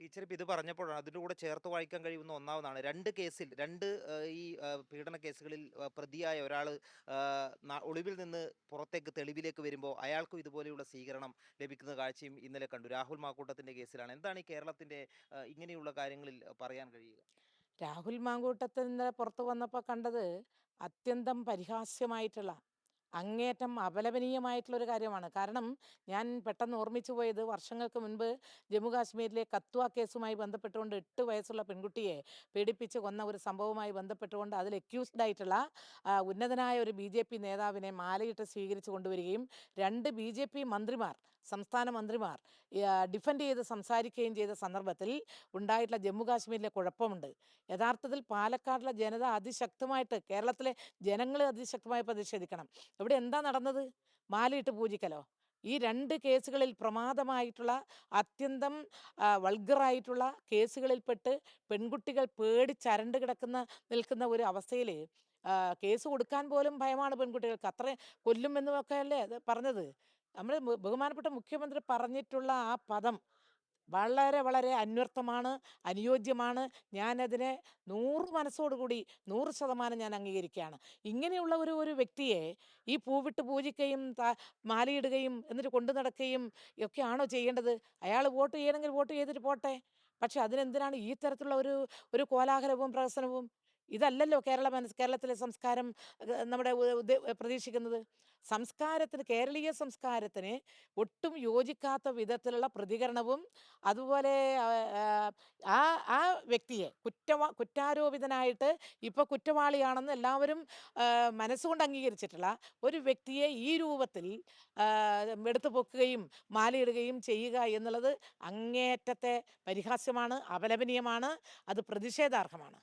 Teacher ഇപ്പം ഇത് പറഞ്ഞപ്പോഴാണ് അതിന്റെ കൂടെ ചേർത്ത് വായിക്കാൻ കഴിയുന്ന ഒന്നാമതാണ്. രണ്ട് കേസിൽ രണ്ട് ഈ പീഡന കേസുകളിൽ പ്രതിയായ ഒരാൾ ഒളിവിൽ നിന്ന് പുറത്തേക്ക് തെളിവിലേക്ക് വരുമ്പോൾ അയാൾക്കും ഇതുപോലെയുള്ള സ്വീകരണം ലഭിക്കുന്ന കാഴ്ചയും ഇന്നലെ കണ്ടു. രാഹുൽ മാക്കൂട്ടത്തിന്റെ കേസിലാണ്. എന്താണ് ഈ കേരളത്തിന്റെ ഇങ്ങനെയുള്ള കാര്യങ്ങളിൽ പറയാൻ കഴിയുക? രാഹുൽ മാങ്കൂട്ടത്തിൽ പുറത്തു വന്നപ്പോൾ കണ്ടത് അത്യന്തം പരിഹാസ്യമായിട്ടുള്ള അങ്ങേയറ്റം അപലപനീയമായിട്ടുള്ള ഒരു കാര്യമാണ്. കാരണം ഞാൻ പെട്ടെന്ന് ഓർമ്മിച്ചു പോയത് വർഷങ്ങൾക്ക് മുൻപ് ജമ്മു കാശ്മീരിലെ കത്വ കേസുമായി ബന്ധപ്പെട്ടുകൊണ്ട് എട്ട് വയസ്സുള്ള പെൺകുട്ടിയെ പീഡിപ്പിച്ച് കൊന്ന ഒരു സംഭവവുമായി ബന്ധപ്പെട്ടുകൊണ്ട് അതിൽ അക്യൂസ്ഡ് ആയിട്ടുള്ള ഉന്നതനായ ഒരു ബി ജെ പി നേതാവിനെ മാലയിട്ട് സ്വീകരിച്ചു കൊണ്ടുവരികയും രണ്ട് ബി ജെ പി മന്ത്രിമാർ സംസ്ഥാന മന്ത്രിമാർ ഡിഫൻഡ് ചെയ്ത് സംസാരിക്കുകയും ചെയ്ത സന്ദർഭത്തിൽ ഉണ്ടായിട്ടുള്ള ജമ്മു കാശ്മീരിലെ കുഴപ്പമുണ്ട്. യഥാർത്ഥത്തിൽ പാലക്കാടിലെ ജനത അതിശക്തമായിട്ട് കേരളത്തിലെ ജനങ്ങൾ അതിശക്തമായി പ്രതിഷേധിക്കണം. ഇവിടെ എന്താ നടന്നത്? മാലയിട്ട് പൂജിക്കലോ? ഈ രണ്ട് കേസുകളിൽ പ്രമാദമായിട്ടുള്ള അത്യന്തം വൾഗറായിട്ടുള്ള കേസുകളിൽപ്പെട്ട് പെൺകുട്ടികൾ പേടി ചരണ്ട് കിടക്കുന്ന നിൽക്കുന്ന ഒരു അവസ്ഥയിൽ കേസ് കൊടുക്കാൻ പോലും ഭയമാണ് പെൺകുട്ടികൾക്ക്. അത്ര കൊല്ലും എന്നൊക്കെ അല്ലേ പറഞ്ഞത്. നമ്മൾ ബഹുമാനപ്പെട്ട മുഖ്യമന്ത്രി പറഞ്ഞിട്ടുള്ള ആ പദം വളരെ വളരെ അന്വർത്ഥമാണ് അനുയോജ്യമാണ്. ഞാനതിനെ നൂറ് മനസ്സോടുകൂടി നൂറ് ശതമാനം ഞാൻ അംഗീകരിക്കുകയാണ്. ഇങ്ങനെയുള്ള ഒരു ഒരു വ്യക്തിയെ ഈ പൂവിട്ട് പൂജിക്കുകയും മാലയിടുകയും എന്നിട്ട് കൊണ്ടു നടക്കുകയും ഒക്കെയാണോ ചെയ്യേണ്ടത്? അയാൾ വോട്ട് ചെയ്യണമെങ്കിൽ വോട്ട് ചെയ്തിട്ട് പോട്ടെ. പക്ഷെ അതിനെന്തിനാണ് ഈ തരത്തിലുള്ള ഒരു ഒരു കോലാഹലവും പ്രഹസനവും? ഇതല്ലല്ലോ കേരള കേരളത്തിലെ സംസ്കാരം നമ്മുടെ പ്രതീക്ഷിക്കുന്നത്. സംസ്കാരത്തിന് കേരളീയ സംസ്കാരത്തിന് ഒട്ടും യോജിക്കാത്ത വിധത്തിലുള്ള പ്രതികരണവും അതുപോലെ ആ, ആ വ്യക്തിയെ കുറ്റവാ കുറ്റാരോപിതനായിട്ട് ഇപ്പോൾ കുറ്റവാളിയാണെന്ന് എല്ലാവരും മനസ്സുകൊണ്ട് അംഗീകരിച്ചിട്ടുള്ള ഒരു വ്യക്തിയെ ഈ രൂപത്തിൽ എടുത്തു പൊക്കുകയും മാലയിടുകയും ചെയ്യുക എന്നുള്ളത് അങ്ങേയറ്റത്തെ പരിഹാസ്യമാണ് അപലപനീയമാണ് അത് പ്രതിഷേധാർഹമാണ്.